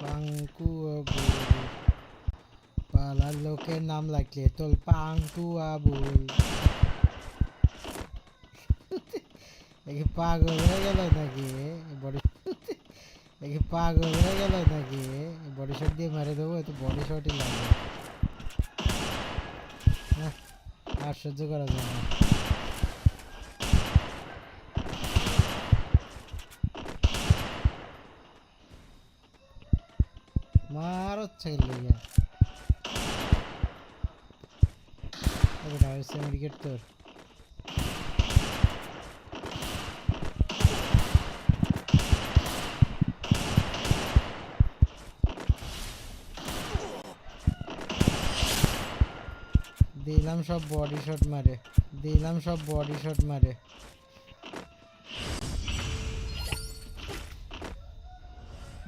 পাঙ্কু আবুল পালার লোকের নাম লাগলে তোল পাঙ্কু আবুল দেখি পাগল হয়ে গেল নাকি বডি দেখি পাগল হয়ে গেল নাকি বডি শট দিয়ে মেরে দেবো তো বডি শটই লাগবে আর সহ্য করা যায় না। মার হচ্ছে মেডিকেট তোর। দিলাম সব বডি শট মারে। দিলাম সব বডি শট মারে।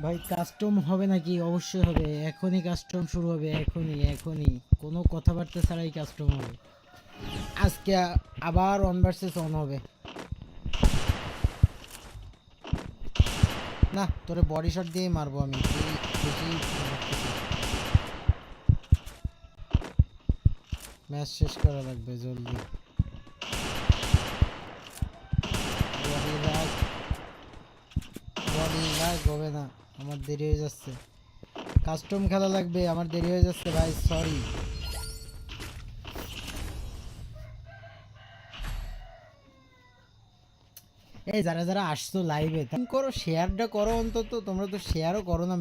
ভাই কাস্টম হবে নাকি? অবশ্যই হবে। এখনই কাস্টম শুরু হবে, এখনই এখনই। কোনো কথাবার্তা ছাড়াই কাস্টম হবে। আজকে আবার অন ভার্সেস অন হবে। না, তোরে বডি শট দিয়ে মারবো আমি। ম্যাচ শেষ করা লাগবে, জলদি। আমার দেরি হয়ে যাচ্ছে। কাস্টম খেলা লাগবে, আমার দেরি হয়ে যাচ্ছে ভাই সরি এই যারা যারা আসছো লাইভে করো শেয়ারটা করো অন্তত, তোমরা তো শেয়ারও করো না